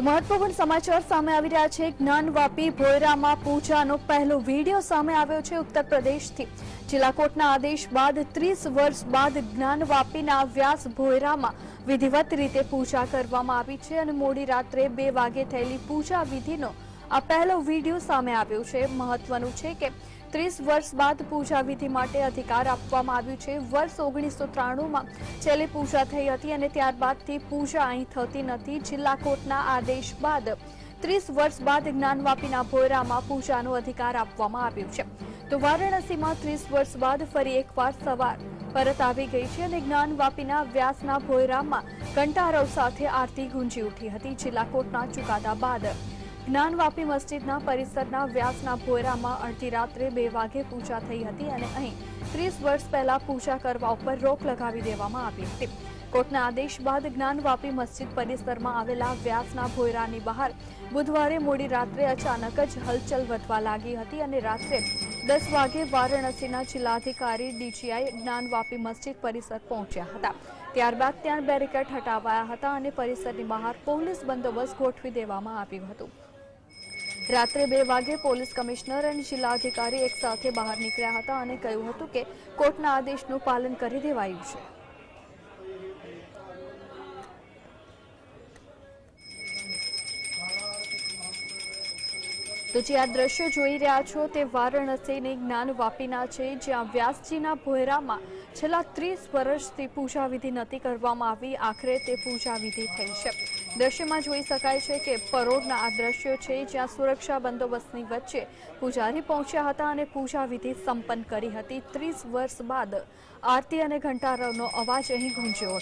તો મહત્વપૂર્ણ સમાચાર સામે આવી રહ્યા છે. જ્ઞાનવાપી ભોયરામાં પૂજાનો પહેલો વીડિયો સામે આવ્યો છે ઉત્તર પ્રદેશથી જિલ્લા કોર્ટના આદેશ બાદ ત્રીસ વર્ષ બાદ જ્ઞાનવાપીના વ્યાસ ભોયરામાં વિધિવત રીતે પૂજા કરવામાં આવી છે અને મોડી રાત્રે બે વાગે થયેલી પૂજા વિધિનો આ પહેલો વીડિયો સામે આવ્યો છે. મહત્વનું છે કે ત્રીસ વર્ષ બાદ પૂજા વિધિ માટે અધિકાર આપવામાં આવ્યું છે. વર્ષ ઓગણીસો ત્રાણુંમાં છેલ્લી પૂજા થઈ હતી અને ત્યારબાદથી પૂજા અહીં થતી નથી. જિલ્લા કોર્ટના આદેશ બાદ ત્રીસ વર્ષ બાદ જ્ઞાનવાપીના ભોયરામાં પૂજાનો અધિકાર આપવામાં આવ્યો છે. તો વારાણસીમાં ત્રીસ વર્ષ બાદ ફરી એકવાર સવાર પરત આવી ગઈ છે અને જ્ઞાનવાપીના વ્યાસના ભોયરામાં કંટારવ સાથે આરતી ગુંજી ઉઠી હતી. જિલ્લા કોર્ટના ચુકાદા બાદ જ્ઞાનવાપી મસ્જિદના પરિસરના વ્યાસના ભોયરામાં અડધી રાત્રે બે વાગે પૂજા થઈ હતી અને અહીં ત્રીસ વર્ષ પહેલા પૂજા કરવા ઉપર રોક લગાવી દેવામાં આવી હતી. કોર્ટના આદેશ બાદ જ્ઞાનવાપી મસ્જિદ પરિસરમાં આવેલા વ્યાસના ભોયરાની બહાર બુધવારે મોડી રાત્રે અચાનક જ હલચલ વધવા લાગી હતી અને રાત્રે દસ વાગે વારાણસીના જિલ્લાધિકારી ડીજીઆઈ જ્ઞાનવાપી મસ્જિદ પરિસર પહોંચ્યા હતા. ત્યારબાદ ત્યાં બેરિકેડ હટાવાયા હતા અને પરિસરની બહાર પોલીસ બંદોબસ્ત ગોઠવી દેવામાં આવ્યું હતું. રાત્રે બે વાગે પોલીસ કમિશનર અને જિલ્લાધિકારી એક સાથે બહાર નીકળ્યા હતા અને કહ્યું હતું કે કોર્ટના આદેશનું પાલન કરી દેવાયું છે. તો જે આ દ્રશ્યો જોઈ રહ્યા છો તે વારાણસીની જ્ઞાન વાપીના છે, જ્યાં વ્યાસજીના ભોયરામાં છેલ્લા ત્રીસ વર્ષથી પૂજાવિધિ નથી કરવામાં આવી. આખરે તે પૂજાવિધિ થઈ છે. દ્રશ્યમાં જોઈ શકાય છે કે પરોડના આ દ્રશ્યો છે, જ્યાં સુરક્ષા બંદોબસ્તની વચ્ચે પૂજારી પહોંચ્યા હતા અને પૂજા વિધિ સંપન્ન કરી હતી. ત્રીસ વર્ષ બાદ આરતી અને ઘંટારવનો અવાજ અહીં ગુંજ્યો